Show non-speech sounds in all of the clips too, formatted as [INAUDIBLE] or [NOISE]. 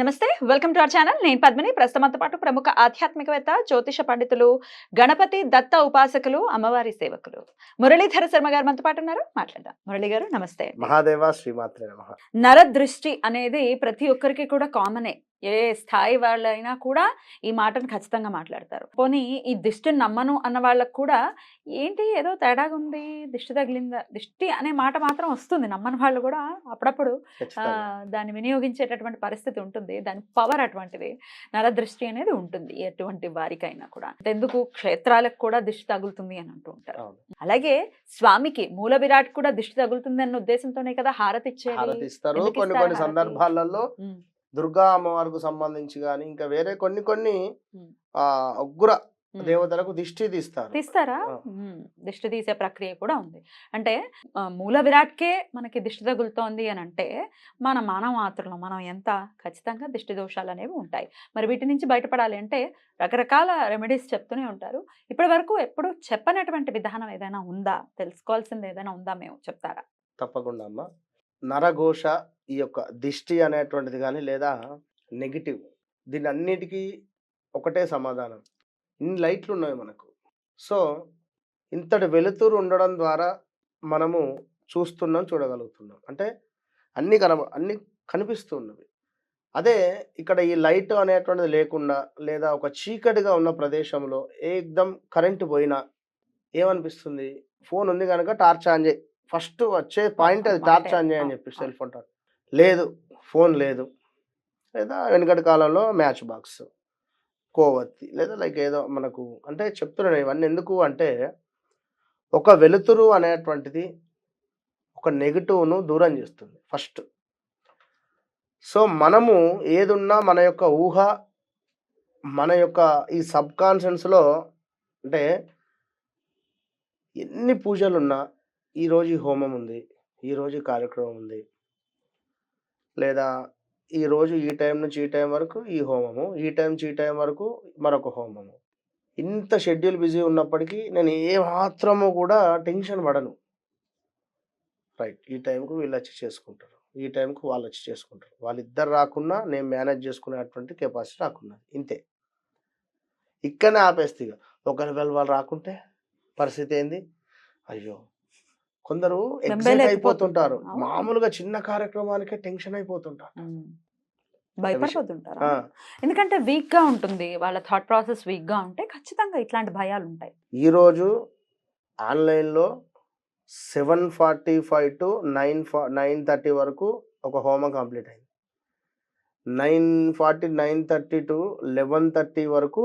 నమస్తే welcome to our channel. నేను పద్మిని. ప్రస్తుతంతో పాటు ప్రముఖ ఆధ్యాత్మికవేత్త జ్యోతిష పండితులు గణపతి దత్త ఉపాసకులు అమ్మవారి సేవకులు. మురళీధర శర్మ గారు మనతో పాటు ఉన్నారు. మాట్లాడదాం. మురళి గారు నమస్తే. మహాదేవ శ్రీమాత్రే నమ. నరదృష్టి అనేది ప్రతి ఒక్కరికి కూడా కామనే. ఏ స్థాయి వాళ్ళైనా కూడా ఈ మాటను ఖచ్చితంగా మాట్లాడతారు. పోనీ ఈ దిష్టిని నమ్మను అన్న వాళ్ళకు కూడా ఏంటి? ఏదో తేడాగా ఉంది దిష్టి తగిలిందా? దిష్టి అనే మాట మాత్రం వస్తుంది. నమ్మని వాళ్ళు కూడా అప్పుడప్పుడు దాన్ని వినియోగించేటటువంటి పరిస్థితి ఉంటుంది. దాని పవర్ అటువంటిది నరదృష్టి అనేది ఉంటుంది ఎటువంటి వారికైనా కూడా. ఎందుకు క్షేత్రాలకు కూడా దిష్టి తగులుతుంది అని అంటూ ఉంటారు. అలాగే స్వామికి మూల విరాట్ కూడా దిష్టి తగులుతుంది అన్న ఉద్దేశంతోనే కదా హారతి ఇస్తారు కొన్ని కొన్ని? సందర్భాలలో దుర్గా అమ్మవారికి సంబంధించి గాని ఇంకా వేరే కొన్ని కొన్ని ఉగ్ర. దేవతలకు దిష్టి తీస్తారు. తీస్తారా? దిష్టి తీసే ప్రక్రియ కూడా ఉంది. అంటే మూల విరాట్కే మనకి దిష్టి తగులుతోంది అని అంటే మన మానవ మాత్రలో మనం ఎంత ఖచ్చితంగా దిష్టి దోషాలు అనేవి ఉంటాయి. మరి వీటి నుంచి బయటపడాలి అంటే రకరకాల రెమెడీస్ చెప్తూనే ఉంటారు. ఇప్పటి వరకు ఎప్పుడు చెప్పనటువంటి విధానం ఏదైనా ఉందా? తెలుసుకోవాల్సింది ఏదైనా ఉందా? మేము చెప్తారా? తప్పకుండా అమ్మ. నరఘోష ఈ యొక్క దిష్టి అనేటువంటిది కానీ లేదా నెగిటివ్ దీని అన్నిటికీ ఒకటే సమాధానం. ఇన్ని లైట్లు ఉన్నాయి మనకు. సో ఇంతటి వెలుతురు ఉండడం ద్వారా మనము చూస్తున్నాం చూడగలుగుతున్నాం. అంటే అన్ని కన అన్ని కనిపిస్తూ ఉన్నవి. అదే ఇక్కడ ఈ లైట్ అనేటువంటిది లేకుండా లేదా ఒక చీకటిగా ఉన్న ప్రదేశంలో ఏకదం కరెంటు పోయినా ఏమనిపిస్తుంది? ఫోన్ ఉంది కనుక టార్చ్ ఆన్ చేయి. ఫస్ట్ వచ్చే పాయింట్ అది టార్చ్ ఆన్ చేయని చెప్పి సెల్ ఫోన్ టార్చ్. లేదు. ఫోన్ లేదు. లేదా వెనకటి కాలంలో మ్యాచ్ బాక్స్. కోవత్తి లేదా లైక్ ఏదో మనకు అంటే చెప్తున్నాను ఇవన్నీ ఎందుకు అంటే ఒక వెలుతురు అనేటువంటిది ఒక నెగిటివ్ను దూరం చేస్తుంది ఫస్ట్. సో మనము ఏదున్నా మన యొక్క ఊహ మన యొక్క ఈ సబ్ కాన్షియన్స్లో అంటే ఎన్ని పూజలున్నా ఈరోజు హోమం ఉంది ఈరోజు కార్యక్రమం ఉంది. లేదా ఈరోజు ఈ టైం నుంచి ఈ టైం వరకు ఈ హోమము ఈ టైం నుంచి ఈ టైం వరకు మరొక హోమము. ఇంత షెడ్యూల్ బిజీ ఉన్నప్పటికీ నేను ఏ మాత్రము కూడా టెన్షన్ పడను. రైట్ ఈ టైంకు వీళ్ళు వచ్చి చేసుకుంటారు. ఈ టైంకు వాళ్ళు వచ్చి చేసుకుంటారు. వాళ్ళిద్దరు రాకున్నా నేను మేనేజ్ చేసుకునేటువంటి కెపాసిటీ రాకున్నాను ఇంతే. ఇక్కడనే ఆపేస్తే ఇక ఒకరి వేళ వాళ్ళు రాకుంటే పరిస్థితి ఏంది? అయ్యో! కొందరు బెంబేలు అయిపోతుంటారు. మామూలుగా చిన్న కార్యక్రమానికే టెన్షన్ అయిపోతుంటారు. భయపడిపోతుంటారా ఎందుకంటే వీక్గా ఉంటుంది వాళ్ళ థాట్ ప్రాసెస్ వీక్గా ఉంటే ఖచ్చితంగా ఇట్లాంటి భయాలు ఉంటాయి. ఈరోజు ఆన్లైన్లో seven forty five to nine nine thirty వరకు ఒక హోమం కంప్లీట్ అయింది. Nine forty nine thirty to eleven thirty వరకు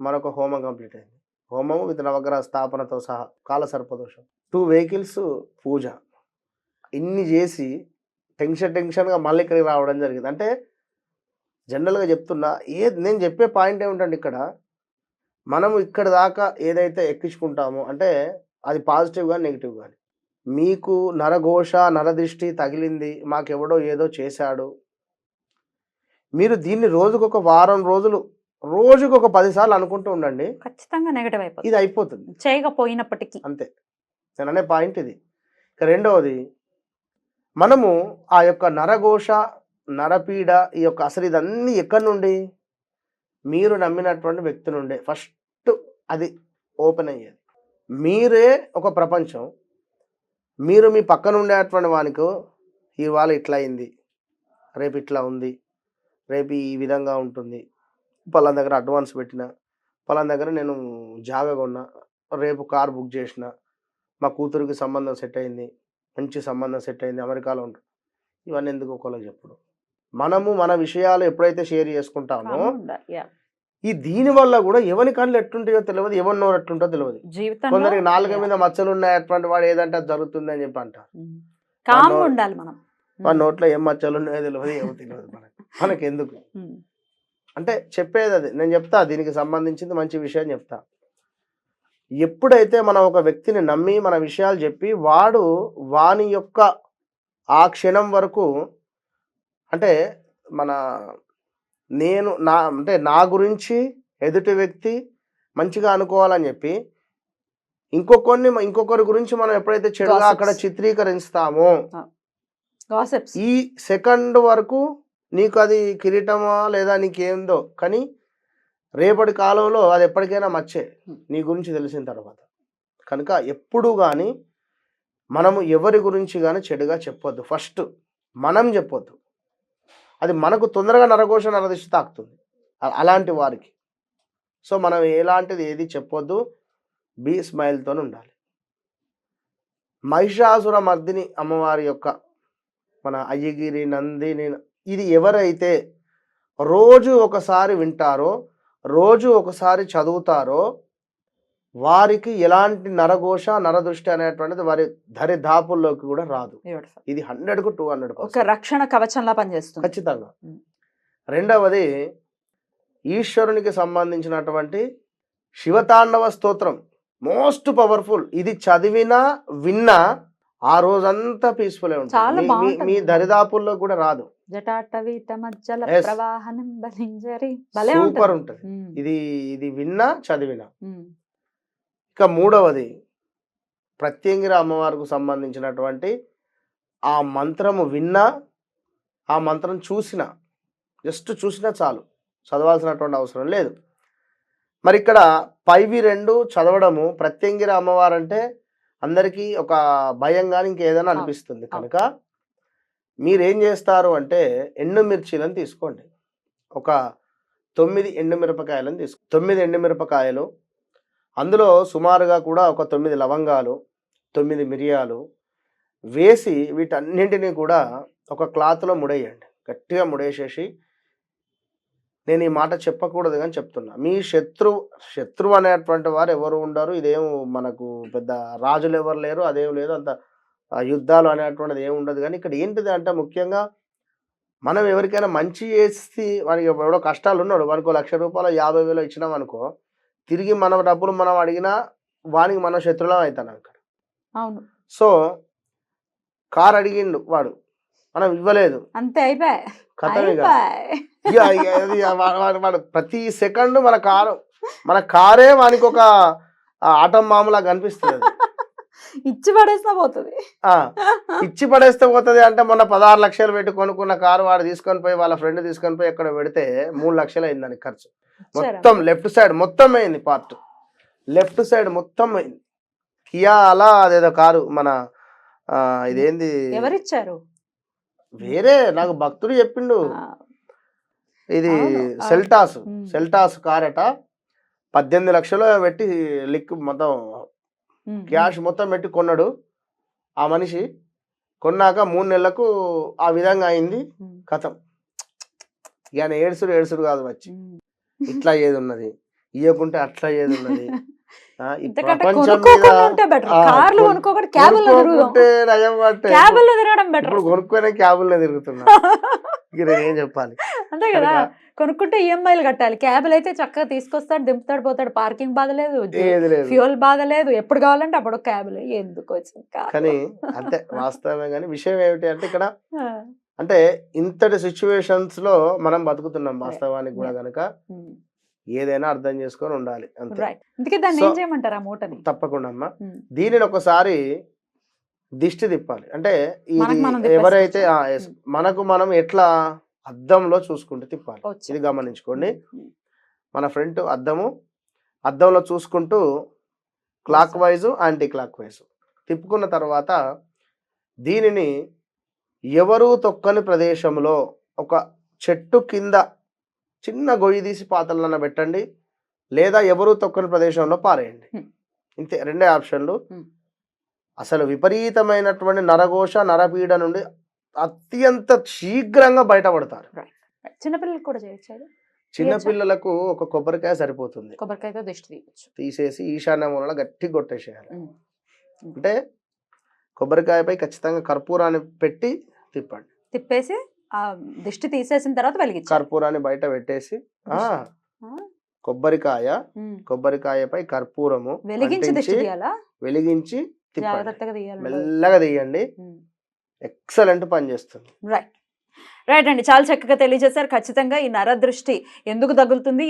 మరొక హోమం కంప్లీట్ అయింది. హోమము విత్ నవగ్రహ స్థాపనతో సహా కాల సర్పదోషం. టూ వెహికల్స్ పూజ. ఇన్ని చేసి టెన్షన్ టెన్షన్గా మళ్ళీ ఇక్కడికి రావడం జరిగింది. అంటే జనరల్గా చెప్తున్నా ఏ నేను చెప్పే పాయింట్ ఏమిటంటే ఇక్కడ మనము ఇక్కడ దాకా ఏదైతే ఎక్కించుకుంటామో అంటే అది పాజిటివ్ కానీ నెగిటివ్ కానీ మీకు నరఘోష నరదృష్టి తగిలింది మాకెవడో ఏదో చేశాడు. మీరు దీన్ని రోజుకొక వారం రోజులు రోజుకు ఒక పదిసార్లు అనుకుంటూ ఉండండి. ఖచ్చితంగా నెగటివ్ అయిపోతుంది. ఇది అయిపోతుంది. చేయకపోయినప్పటికీ. అంతే. నేను అనే పాయింట్ ఇది. ఇక రెండవది మనము ఆ యొక్క నరఘోష నరపీడ ఈ యొక్క అసలు ఇదన్నీ ఎక్కడి నుండి? మీరు నమ్మినటువంటి వ్యక్తి నుండే. ఫస్ట్ అది ఓపెన్ అయ్యేది. మీరే ఒక ప్రపంచం. మీరు మీ పక్కన ఉండేటువంటి వానికి ఇవాళ ఇట్లా అయింది. రేపు ఇట్లా ఉంది. రేపు ఈ విధంగా ఉంటుంది. పలానా దగ్గర అడ్వాన్స్ పెట్టిన పలానా దగ్గర నేను జాగా కొన్నా రేపు కార్ బుక్ చేసిన మా కూతురికి సంబంధం సెట్ అయింది మంచి సంబంధం సెట్ అయింది అమెరికాలో ఉంటుంది ఇవన్నీ ఎందుకు ఒకళ్ళకి చెప్పుడు. మనము మన విషయాలు ఎప్పుడైతే షేర్ చేసుకుంటామో ఈ దీని వల్ల కూడా ఎవరి కళ్ళు ఎట్టుంటాయో తెలియదు ఎవరి నోరు ఎట్టుంటో తెలియదు కొందరికి నాలుగు మీద మచ్చలు ఉన్నాయటువంటి వాడు ఏదంటే అది జరుగుతుంది అని చెప్పి అంటారు. మనం. నోట్లో ఏం మచ్చలు ఉన్నాయో తెలియదు ఏమో తెలియదు మనకి. [LAUGHS] మనకి ఎందుకు. అంటే చెప్పేది అది నేను చెప్తా దీనికి సంబంధించింది మంచి విషయం చెప్తా. ఎప్పుడైతే మనం ఒక వ్యక్తిని నమ్మి మన విషయాలు చెప్పి వాడు వాని యొక్క ఆ క్షణం వరకు అంటే మన నేను నా అంటే నా గురించి ఎదుటి వ్యక్తి మంచిగా అనుకోవాలని చెప్పి ఇంకొకరిని ఇంకొకరి గురించి మనం ఎప్పుడైతే చెడుగా. అక్కడ చిత్రీకరిస్తామో ఈ సెకండ్ వరకు నీకు అది కిరీటమా లేదా నీకేందో కానీ రేపటి కాలంలో అది ఎప్పటికైనా మచ్చే. నీ గురించి తెలిసిన తర్వాత. కనుక ఎప్పుడు కానీ మనము ఎవరి గురించి కానీ చెడుగా చెప్పొద్దు. ఫస్ట్ మనం చెప్పొద్దు. అది మనకు తొందరగా నరఘోష నరదిష్టి తాకుతుంది. అలాంటి వారికి. సో మనం ఎలాంటిది ఏది చెప్పొద్దు. బీ స్మైల్తో ఉండాలి. మహిషాసుర మర్దిని అమ్మవారి యొక్క మన అయ్యగిరి నందిని ఇది ఎవరైతే రోజు ఒకసారి వింటారో రోజు ఒకసారి చదువుతారో వారికి ఎలాంటి నరఘోష నరదృష్టి అనేటువంటిది వారి దరిదాపుల్లోకి కూడా రాదు. ఇది హండ్రెడ్కు టూ హండ్రెడ్ ఒక రక్షణ కవచంలా పనిచేస్తుంది. ఖచ్చితంగా. రెండవది ఈశ్వరునికి సంబంధించినటువంటి శివతాండవ స్తోత్రం మోస్ట్ పవర్ఫుల్. ఇది చదివినా విన్నా ఆ రోజంతా పీస్ఫుల్ ఉంటుంది. మీ-. దరిదాపుల్లో కూడా రాదు. సూపర్ ఉంటుంది. ఇది ఇది విన్నా చదివినా. ఇక మూడవది ప్రత్యంగిర అమ్మవారికి సంబంధించినటువంటి ఆ మంత్రము విన్నా ఆ మంత్రం చూసినా జస్ట్ చూసినా చాలు. చదవాల్సినటువంటి అవసరం లేదు. మరి ఇక్కడ పైవి రెండు చదవడము ప్రత్యంగిర అమ్మవారు అంటే అందరికీ ఒక భయం కానీ ఇంకేదైనా అనిపిస్తుంది కనుక మీరేం చేస్తారు అంటే ఎండుమిర్చీలను తీసుకోండి. ఒక తొమ్మిది ఎండుమిరపకాయలను తీసుకో తొమ్మిది ఎండుమిరపకాయలు అందులో సుమారుగా కూడా ఒక తొమ్మిది లవంగాలు తొమ్మిది మిరియాలు వేసి వీటన్నింటినీ కూడా ఒక క్లాత్లో ముడేయండి. గట్టిగా ముడేసేసి నేను ఈ మాట చెప్పకూడదు కానీ చెప్తున్నా. మీ శత్రు శత్రువు అనేటువంటి వారు ఎవరు ఉండరు. ఇదేం మనకు పెద్ద రాజులు ఎవరు లేరు అదేం లేదు. అంత యుద్ధాలు అనేటువంటిది ఏమి ఉండదు. కానీ ఇక్కడ ఏంటిది అంటే ముఖ్యంగా మనం ఎవరికైనా మంచి చేసి వానికి ఎవడో కష్టాలు ఉన్నాడు వానికి లక్ష రూపాయలు యాభై వేలు ఇచ్చినాం అనుకో తిరిగి మన డబ్బులు మనం అడిగినా వానికి మనం శత్రులం అవుతాను అక్కడ. అవును. సో కార్ అడిగిండు వాడు. మనం ఇవ్వలేదు. అంతే అయిపోయి. వాడు ప్రతి సెకండ్ మన కారు మన కారే వానికి ఒక ఆటం మామూలా కనిపిస్తుంది. ఇచ్చి పడేసినా పోతుంది. ఇచ్చి పడేస్తే పోతుంది అంటే మొన్న పదహారు లక్షలు పెట్టి కొనుక్కున్న కారు వాడు తీసుకొని పోయి వాళ్ళ ఫ్రెండ్ తీసుకొని పోయి ఎక్కడ పెడితే మూడు లక్షలు అయింది దానికి ఖర్చు మొత్తం లెఫ్ట్ సైడ్ మొత్తం అయింది పార్ట్. లెఫ్ట్ సైడ్ మొత్తం అయింది. కియా అలా అదేదో కారు మన ఆ, ఇదేంది? ఎవరిచ్చారు? వేరే నాకు భక్తుడు చెప్పిండు. ఇది. సెల్టాస్. సెల్టాస్ కార్ అట పద్దెనిమిది లక్షలు పెట్టి లిక్ మొత్తం క్యాష్ మొత్తం పెట్టి కొన్నాడు. ఆ మనిషి కొన్నాక మూడు నెలలకు ఆ విధంగా అయింది కథం. ఇక ఏడుసుడు ఏడుసుడు కాదు వచ్చి. ఇట్లా ఏది ఉన్నది? ఇవ్వకుంటే అట్లా ఏది ఉన్నది? [LAUGHS] కొనుక్కునే క్యాబుల్లో తిరుగుతున్నా. [LAUGHS] ఏం చెప్పాలి? అంతే కదా. కొనుక్కుంటే ఈఎంఐలు కట్టాలి. క్యాబులు అయితే చక్కగా తీసుకొస్తాడు దింపుతాడు పోతాడు. పార్కింగ్ బాధ లేదు. ఫ్యూల్ బాధ లేదు. ఎప్పుడు కావాలంటే అప్పుడు క్యాబులు ఎందుకు వచ్చింది? కానీ అంతే వాస్తవమే కానీ విషయం ఏమిటి అంటే ఇక్కడ అంటే ఇంతటి సిచ్యువేషన్స్లో మనం బతుకుతున్నాం వాస్తవానికి కూడా కనుక ఏదైనా అర్థం చేసుకొని ఉండాలి. అంతే. దాన్ని So- ఏం చేయమంటారు ఆ మూటని? తప్పకుండా అమ్మా. దీనిని ఒకసారి దిష్టి తిప్పాలి. అంటే. ఎవరైతే. మనకు మనం ఎట్లా అద్దంలో చూసుకుంటూ తిప్పాలి. ఇది గమనించుకోండి. మన ఫ్రంట్ అద్దము అద్దంలో చూసుకుంటూ clockwise anti clock wise. తిప్పుకున్న తర్వాత దీనిని ఎవరు తొక్కని ప్రదేశంలో ఒక చెట్టు కింద చిన్న గొయ్యి తీసి పాతలన్న పెట్టండి. లేదా ఎవరు తొక్కని ప్రదేశంలో పారేయండి. ఇంతే రెండే ఆప్షన్లు. అసలు విపరీతమైనటువంటి నరఘోష నరపీడ నుండి అత్యంత శీఘ్రంగా బయటపడతారు. చిన్నపిల్లలు కూడా చేయొచ్చు అది? చిన్న చేయొచ్చా? పిల్లలకు ఒక కొబ్బరికాయ సరిపోతుంది. కొబ్బరికాయతో దిష్టి తీయచ్చు. తీసేసి ఈశాన్య మూలన గట్టి కొట్టేసేయాలి. అంటే కొబ్బరికాయపై ఖచ్చితంగా కర్పూరాన్ని పెట్టి తిప్పండి. తిప్పేసి ఆ దిష్టి తీసేసిన తర్వాత వెలిగించాలి కర్పూరాన్ని బయట పెట్టేసి కొబ్బరికాయ. కొబ్బరికాయపై కర్పూరము వెలిగించి వెలిగించి మెల్లగా తీయండి. ఎక్సలెంట్ పని చేస్తుంది. రైట్ రైట్ అండి. చాలా చక్కగా తెలియజేశారు. ఖచ్చితంగా ఈ నరదృష్టి ఎందుకు తగులుతుంది?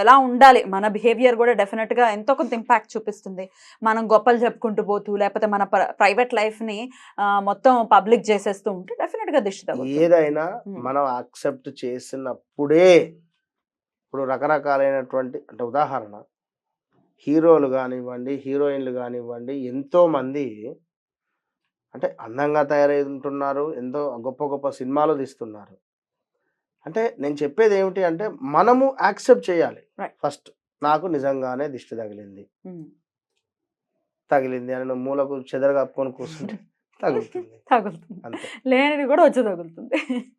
ఎలా ఉండాలి? మన బిహేవియర్ కూడా డెఫినెట్గా ఎంతో కొంత ఇంపాక్ట్ చూపిస్తుంది. మనం గొప్పలు చెప్పుకుంటూ పోతూ లేకపోతే మన ప్రైవేట్ లైఫ్ని ఆ, మొత్తం పబ్లిక్ చేసేస్తూ ఉంటే డెఫినెట్గా దిష్టి తగులుతుంది. ఏదైనా Hmm. మనం యాక్సెప్ట్ చేసినప్పుడే ఇప్పుడు రకరకాలైనటువంటి అంటే ఉదాహరణ హీరోలు కానివ్వండి హీరోయిన్లు కానివ్వండి ఎంతో మంది అంటే అందంగా తయారై ఉంటున్నారు ఎంతో గొప్ప గొప్ప సినిమాలు తీస్తున్నారు. అంటే నేను చెప్పేది ఏమిటి అంటే మనము యాక్సెప్ట్ చేయాలి. ఫస్ట్ నాకు నిజంగానే దిష్టి తగిలింది. తగిలింది అని మూలకు చెదర కప్పుకొని కూర్చుంటే [LAUGHS] తగులుతుంది. తగులుతుంది. లేనిది కూడా వచ్చి తగులుతుంది.